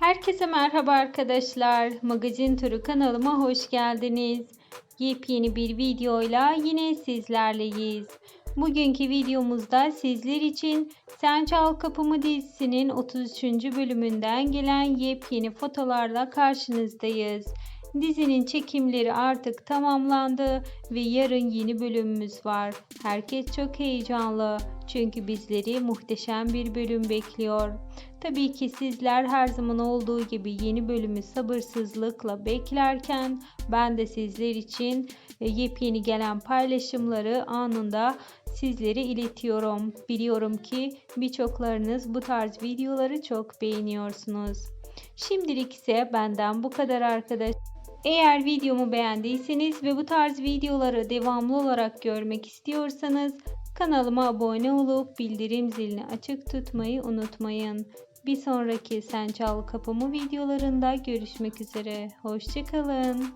Herkese merhaba arkadaşlar. Magazin Turu kanalıma hoş geldiniz. Yepyeni bir videoyla yine sizlerleyiz. Bugünkü videomuzda sizler için Sen Çal Kapımı dizisinin 33. bölümünden gelen yepyeni fotolarla karşınızdayız. Dizinin çekimleri artık tamamlandı ve yarın yeni bölümümüz var. Herkes çok heyecanlı çünkü bizleri muhteşem bir bölüm bekliyor. Tabii ki sizler her zaman olduğu gibi yeni bölümü sabırsızlıkla beklerken ben de sizler için e, yepyeni gelen paylaşımları anında sizlere iletiyorum. Biliyorum ki birçoklarınız bu tarz videoları çok beğeniyorsunuz. Şimdilik ise benden bu kadar arkadaş. Eğer videomu beğendiyseniz ve bu tarz videoları devamlı olarak görmek istiyorsanız kanalıma abone olup bildirim zilini açık tutmayı unutmayın. Bir sonraki Sen Çal Kapımı videolarında görüşmek üzere. Hoşçakalın.